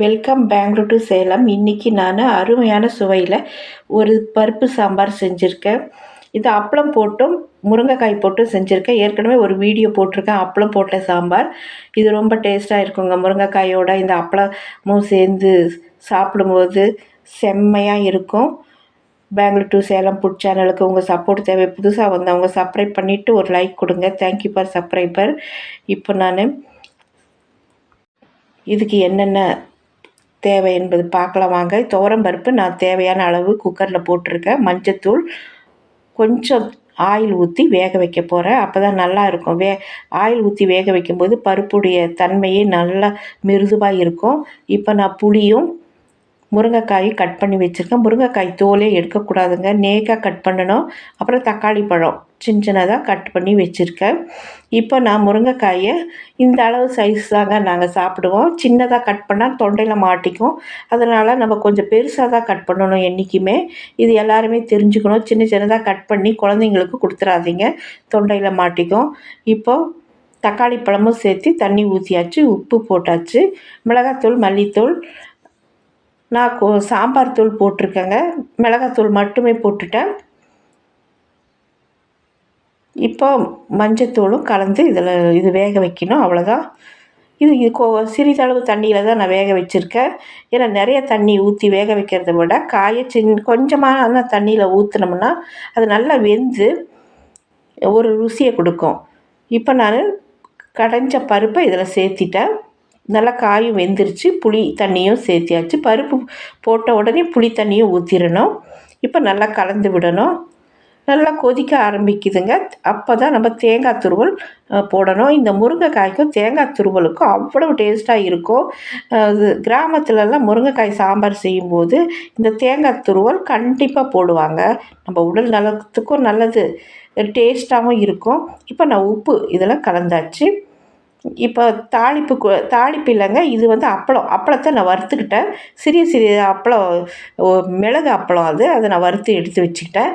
Welcome Bangalore to Salem. இன்றைக்கி நான் அருமையான சுவையில் ஒரு பருப்பு சாம்பார் செஞ்சுருக்கேன். இது அப்பளம் போட்டும் முருங்கைக்காய் போட்டும் செஞ்சுருக்கேன். ஏற்கனவே ஒரு வீடியோ போட்டிருக்கேன் அப்பளம் போட்ட சாம்பார். இது ரொம்ப டேஸ்ட்டாக இருக்குங்க. முருங்கைக்காயோட இந்த அப்பளமும் சேர்ந்து சாப்பிடும்போது செம்மையாக இருக்கும். பெங்களூர் டு சேலம் புட் சேனலுக்கு உங்கள் சப்போர்ட் தேவை. புதுசாக வந்தவங்க சப்ஸ்கிரைப் பண்ணிவிட்டு ஒரு லைக் கொடுங்க. Thank you for subscriber. இப்போ நான் இதுக்கு என்னென்ன தேவை என்பது பார்க்கலாம் வாங்க. துவரம் பருப்பு நான் தேவையான அளவு குக்கரில் போட்டிருக்கேன் மஞ்சத்தூள் கொஞ்சம் ஆயில் ஊற்றி வேக வைக்க போகிறேன் அப்போ தான் நல்லா இருக்கும். வே ஆயில் ஊற்றி வேக வைக்கும்போது பருப்புடைய தன்மையே நல்லா மிருதுவாக இருக்கும். இப்போ நான் புளியும் முருங்கைக்காய் கட் பண்ணி வச்சுருக்கேன். முருங்கைக்காய் தோலே எடுக்கக்கூடாதுங்க. நேக்காக கட் பண்ணணும். அப்புறம் தக்காளி பழம் சின்ன சின்னதாக கட் பண்ணி வச்சுருக்கேன். இப்போ நான் முருங்கைக்காயை இந்த அளவு சைஸ் தாங்க நாங்கள் சாப்பிடுவோம். சின்னதாக கட் பண்ணால் தொண்டையில் மாட்டிக்கும். அதனால் நம்ம கொஞ்சம் பெருசாக தான் கட் பண்ணணும் என்றைக்குமே இது எல்லாருமே தெரிஞ்சுக்கணும். சின்ன சின்னதாக கட் பண்ணி குழந்தைங்களுக்கு கொடுத்துறாதீங்க. தொண்டையில் மாட்டிக்கும். இப்போது தக்காளி பழமும் சேர்த்து தண்ணி ஊற்றியாச்சு உப்பு போட்டாச்சு மிளகாத்தூள் மல்லித்தூள் நான் சாம்பார் தூள் போட்டிருக்கேங்க. மிளகாத்தூள் மட்டுமே போட்டுட்டேன். இப்போ மஞ்சத்தூளும் கலந்து இதில் இது வேக வைக்கணும். அவ்வளோதான். இது இது கோ சிறிதளவு தண்ணியில் தான் நான் வேக வச்சுருக்கேன். ஏன்னா நிறைய தண்ணி ஊற்றி வேக வைக்கிறத விட காயை சின் கொஞ்சமான தண்ணியில் ஊற்றினோம்னா அது நல்லா வெந்து ஒரு ருசியை கொடுக்கும். இப்போ நான் கடைஞ்ச பருப்பை இதில் சேர்த்திட்டேன். நல்லா காயும் வெந்துருச்சு புளி தண்ணியும் சேர்த்தியாச்சு. பருப்பு போட்ட உடனே புளி தண்ணியும் ஊற்றிடணும் இப்போ நல்லா கலந்து விடணும். நல்லா கொதிக்க ஆரம்பிக்குதுங்க. அப்போ தான் நம்ம தேங்காய் துருவல் போடணும். இந்த முருங்கைக்காய்க்கும் தேங்காய் துருவலுக்கும் அவ்வளோ டேஸ்ட்டாக இருக்கும். அது கிராமத்துலலாம் முருங்கைக்காய் சாம்பார் செய்யும்போது இந்த தேங்காய் துருவல் கண்டிப்பாக போடுவாங்க. நம்ம உடல் நலத்துக்கும் நல்லது. டேஸ்ட்டாகவும் இருக்கும். இப்போ நான் உப்பு இதெல்லாம் கலந்தாச்சு. இப்போ தாளிப்பு கு தாளிப்பு இல்லைங்க. இது வந்து அப்பளம். அப்பளத்தை நான் வறுத்துக்கிட்டேன். சிறிய சிறிய அப்பளம் மிளகு அப்பளம் அது. அதை நான் வறுத்து எடுத்து வச்சுக்கிட்டேன்.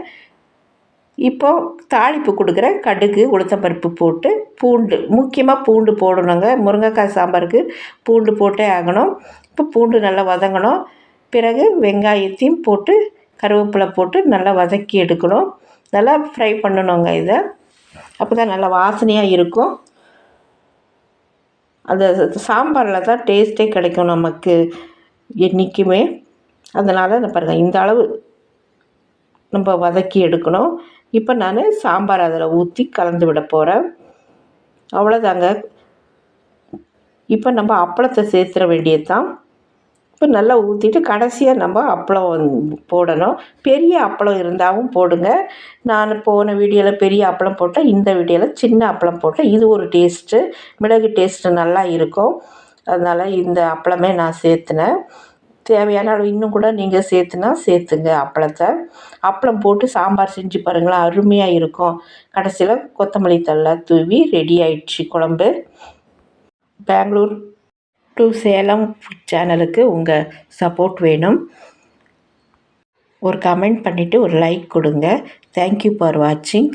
இப்போது தாளிப்பு கொடுக்குறேன். கடுகு உளுத்தம்பருப்பு போட்டு பூண்டு முக்கியமாக பூண்டு போடணுங்க. முருங்கைக்காய் சாம்பாருக்கு பூண்டு போட்டே ஆகணும். இப்போ பூண்டு நல்லா வதங்கணும். பிறகு வெங்காயத்தையும் போட்டு கருவேப்பிலை போட்டு நல்லா வதக்கி எடுக்கணும். நல்லா ஃப்ரை பண்ணணுங்க இதை. அப்போ தான் நல்லா வாசனையாக இருக்கும். அந்த சாம்பாரில் தான் டேஸ்ட்டே கிடைக்கும் நமக்கு என்றைக்குமே அதனால் நான் பாருங்கள் இந்த அளவு நம்ம வதக்கி எடுக்கணும். இப்போ நான் சாம்பார் அதில் ஊற்றி கலந்து விட போகிறேன் அவ்வளோதாங்க இப்போ நம்ம அப்பளத்தை சேர்த்துற வேண்டியது தான் இப்போ நல்லா ஊற்றிட்டு கடைசியாக நம்ம அப்பளம் போடணும். பெரிய அப்பளம் இருந்தாலும் போடுங்க. நான் போன வீடியோவில் பெரிய அப்பளம் போட்டேன். இந்த வீடியோவில் சின்ன அப்பளம் போட்டேன். இது ஒரு டேஸ்ட்டு. மிளகு டேஸ்ட்டு நல்லா இருக்கும். அதனால் இந்த அப்பளமே நான் சேர்த்துனேன். தேவையான அளவு இன்னும் கூட நீங்கள் சேர்த்துனா சேர்த்துங்க அப்பளத்தை. அப்பளம் போட்டு சாம்பார் செஞ்சு பாருங்களேன். அருமையாக இருக்கும். கடைசியில் கொத்தமல்லி தழை தூவி ரெடி ஆயிடுச்சு குழம்பு. பெங்களூர் டு சேலம் ஃபுட் சேனலுக்கு உங்கள் சப்போர்ட் வேணும். ஒரு கமெண்ட் பண்ணிவிட்டு ஒரு லைக் கொடுங்க. தேங்க்யூ ஃபார் வாட்சிங்